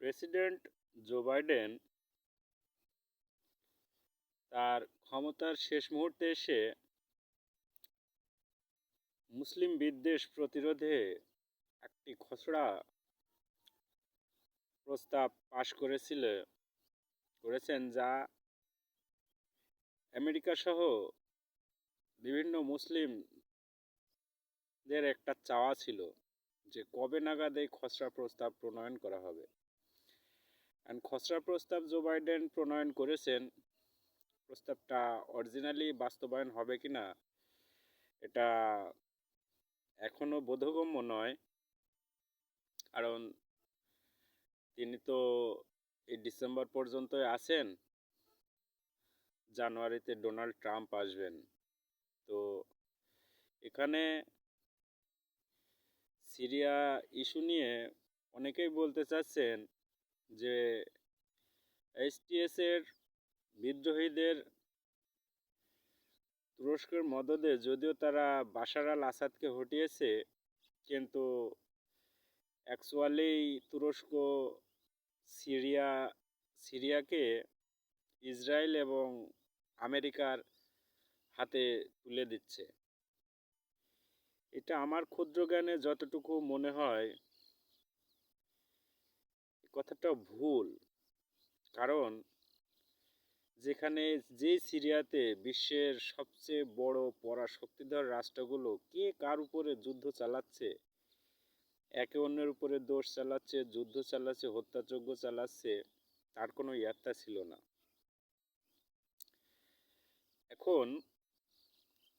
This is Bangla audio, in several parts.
প্রেসিডেন্ট জো বাইডেন তার ক্ষমতার শেষ মুহূর্তে এসে মুসলিম বিদ্বেষ প্রতিরোধে একটি খসড়া প্রস্তাব পাশ করেছিল, করেছেন যা আমেরিকা সহ বিভিন্ন মুসলিমদের একটা চাওয়া ছিল যে কবে নাগাদ এই খসড়া প্রস্তাব প্রণয়ন করা হবে। অ্যান্ড খসড়া প্রস্তাব জো বাইডেন প্রণয়ন করেছেন প্রস্তাবটা অরিজিনালি বাস্তবায়ন হবে কি না এটা এখনও বোধগম্য নয় কারণ তিনি তো এই ডিসেম্বর পর্যন্তই আছেন জানুয়ারিতে ডোনাল্ড ট্রাম্প আসবেন তো এখানে সিরিয়া ইস্যু নিয়ে অনেকেই বলতে চাচ্ছেন যে এসটিএসের বিদ্রোহীদের তুরস্কের মদদে যদিও তারা বাশার আল আসাদকে হটিয়েছে, কিন্তু অ্যাকচুয়ালি তুরস্ক, সিরিয়া, সিরিয়াকে ইসরায়েল এবং আমেরিকার হাতে তুলে দিচ্ছে। এটা আমার ক্ষুদ্র জ্ঞানে যতটুকু মনে হয় কথাটা ভুল। কারণ যেখানে যে সিরিয়াতে বিশ্বের সবচেয়ে বড় পরাশক্তিধর রাষ্ট্রগুলো কে কার উপরে যুদ্ধ চালাচ্ছে, একে অন্যের উপরে দোষ চালাচ্ছে, যুদ্ধ চালাচ্ছে, হত্যাযজ্ঞ চালাচ্ছে, তার কোনো ইয়াত্তা ছিল না। এখন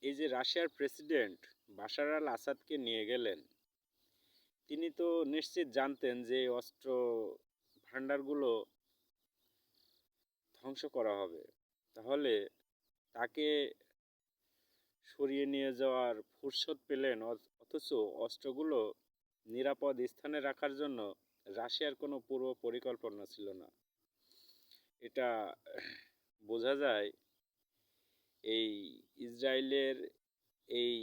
এই যে রাশিয়ার প্রেসিডেন্ট বাশার আল আসাদকে নিয়ে গেলেন, তিনি তো নিশ্চিত জানতেন যে অস্ত্র ভাণ্ডারগুলো ধ্বংস করা হবে। তাহলে তাকে সরিয়ে নিয়ে যাওয়ার ফুরসত পেলেন, অথচ অস্ত্রগুলো নিরাপদ স্থানে রাখার জন্য রাশিয়ার কোনো পূর্ব পরিকল্পনা ছিল না। এটা বোঝা যায় এই ইসরায়েলের এই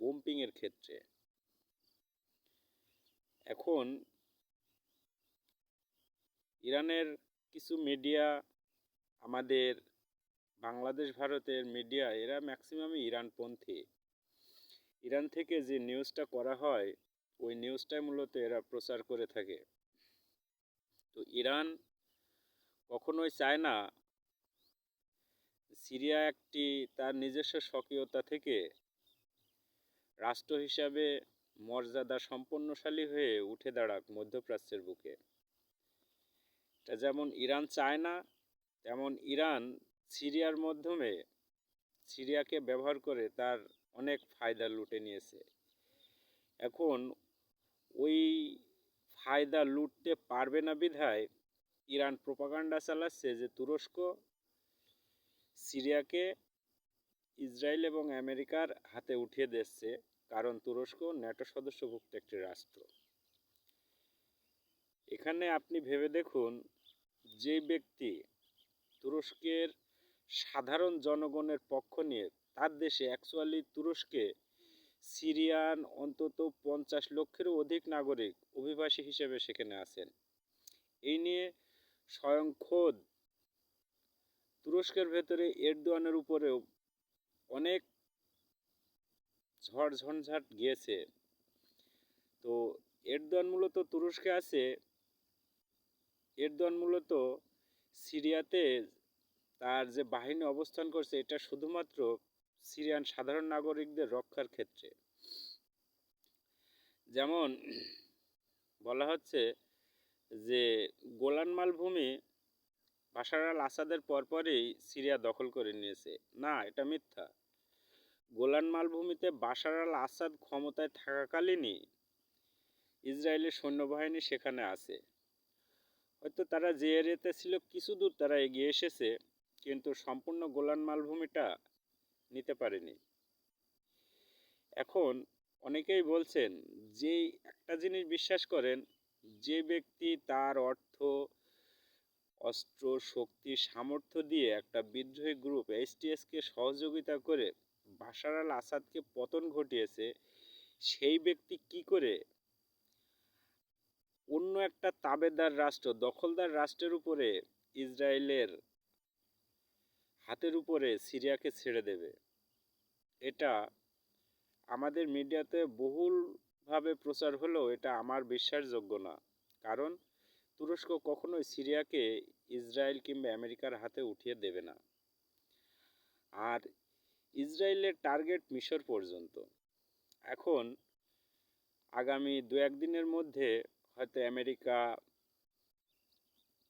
বোম্পিংয়ের ক্ষেত্রে। এখন ইরানের কিছু মিডিয়া আমাদের বাংলাদেশ, ভারতের মিডিয়া এরা ম্যাক্সিমামই ইরানপন্থী। ইরান থেকে যে নিউজটা করা হয়, ওই নিউজটাই মূলত এরা প্রচার করে থাকে। তো ইরান কখনোই চায় না সিরিয়া একটি তার নিজস্ব স্বকীয়তা থেকে রাষ্ট্র হিসাবে মর্যাদা সম্পন্নশালী হয়ে উঠে দাঁড়াক মধ্যপ্রাচ্যের বুকে। যেমন ইরান চায় না, তেমন ইরান সিরিয়ার মাধ্যমে সিরিয়াকে ব্যবহার করে তার অনেক ফায়দা লুটে নিয়েছে। এখন ওই ফায়দা লুটতে পারবে না বিধায় ইরান প্রোপাগান্ডা চালাচ্ছে যে তুরস্ক সিরিয়াকে ইসরায়েল এবং আমেরিকার হাতে উঠিয়ে দিচ্ছে, কারণ তুরস্ক ন্যাটো সদস্যভুক্ত একটি রাষ্ট্র। এখানে আপনি ভেবে দেখুন যে ব্যক্তি তুরস্কের সাধারণ জনগণের পক্ষ নিয়ে তার দেশে অ্যাকচুয়ালি তুরস্কে সিরিয়ান অন্তত পঞ্চাশ লক্ষেরও অধিক নাগরিক অভিবাসী হিসেবে সেখানে আছেন। এই নিয়ে স্বয়ং খোদ তুরস্কের ভেতরে এরদোয়ানের উপরেও অনেক ঝড় ঝঞ্ঝাট গিয়েছে। তো এরদোয়ান মূলত তুরস্কে আছে এরদোয়ান মূলত সিরিয়াতে তার যে বাহিনী অবস্থান করছে, এটা শুধুমাত্র সিরিয়ান সাধারণ নাগরিকদের রক্ষার ক্ষেত্রে। যেমন বলা হচ্ছে যে, গোলান মালভূমি বাশার আল আসাদের পরপরই সিরিয়া দখল করে নিয়েছে। না, এটা মিথ্যা। গোলান মালভূমিতে বাশার আল আসাদ ক্ষমতায় থাকাকালীনই ইসরায়েলের সৈন্যবাহিনী সেখানে আছে। হয়তো তারা যে এরিয়াতে ছিল কিছু দূর তারা এগিয়ে এসেছে, কিন্তু সম্পূর্ণ গোলান মালভূমিটা নিতে পারেনি। এখন অনেকেই বলছেন যে একটা জিনিস বিশ্বাস করেন, যে ব্যক্তি তার অর্থ, অস্ত্র, শক্তি, সামর্থ্য দিয়ে একটা বিদ্রোহী গ্রুপ এইচটিএসকে সহযোগিতা করে বাশার আল আসাদকে পতন ঘটিয়েছে, সেই ব্যক্তি কি করে অন্য একটা তাবেদার রাষ্ট্র, দখলদার রাষ্ট্রের উপরে ইসরায়েলের হাতের উপরে সিরিয়াকে ছেড়ে দেবে। এটা আমাদের মিডিয়াতে বহুলভাবে প্রচার হলেও এটা আমার বিশ্বাসযোগ্য না। কারণ তুরস্ক কখনোই সিরিয়াকে ইসরায়েল কিংবা আমেরিকার হাতে উঠিয়ে দেবে না। আর ইসরায়েলের টার্গেট মিশর পর্যন্ত। এখন আগামী দু একদিনের মধ্যে হয়তো আমেরিকা,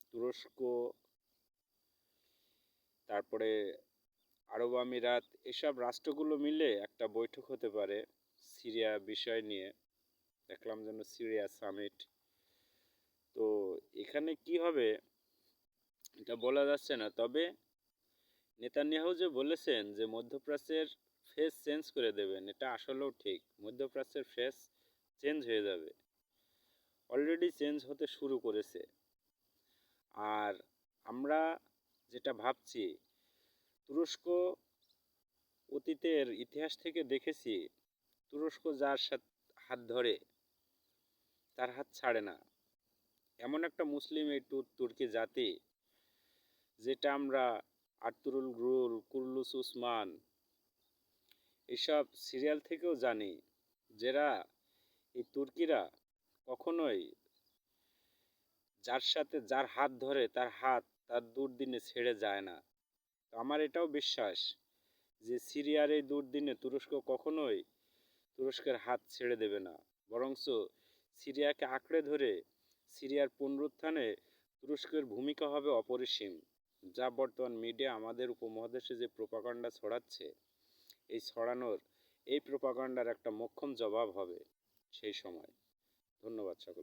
তুরস্ক, তারপরে আরব আমিরাত, এসব রাষ্ট্রগুলো মিলে একটা বৈঠক হতে পারে সিরিয়া বিষয় নিয়ে। দেখলাম যেন সিরিয়া সামিট। তো এখানে কি হবে এটা বলা যাচ্ছে না। তবে নেতানিয়াহু যে বলেছেন যে মধ্যপ্রাচ্যের ফেস চেঞ্জ করে দেবেন, এটা আসলেও ঠিক। মধ্যপ্রাচ্যের ফেস চেঞ্জ হয়ে যাবে। অলরেডি চেঞ্জ হতে শুরু করেছে। আর আমরা যেটা ভাবছি, তুরস্ক অতীতের ইতিহাস থেকে দেখেছি, তুরস্ক যার হাত ধরে, তার হাত ছাড়ে না। এমন একটা মুসলিম এই তুর্কি জাতি, যেটা আমরা আর্তুরুল গ্রুল কুরলুস উসমান এসব সিরিয়াল থেকেও জানি, যারা এই তুর্কিরা কখনোই যার সাথে যার হাত ধরে তার হাত তার দুর্দিনে ছেড়ে যায় না। তো আমার এটাও বিশ্বাস যে সিরিয়ার এই দুর্দিনে তুরস্ক কখনোই তুরস্কের হাত ছেড়ে দেবে না। বরঞ্চ সিরিয়াকে আঁকড়ে ধরে সিরিয়ার পুনরুত্থানে তুরস্কের ভূমিকা হবে অপরিসীম। যা বর্তমান মিডিয়া আমাদের উপমহাদেশে যে প্রোপাগান্ডা ছড়াচ্ছে, এই ছড়ানোর, এই প্রোপাগান্ডার একটা মোক্ষম জবাব হবে সেই সময়। ধন্যবাদ সকল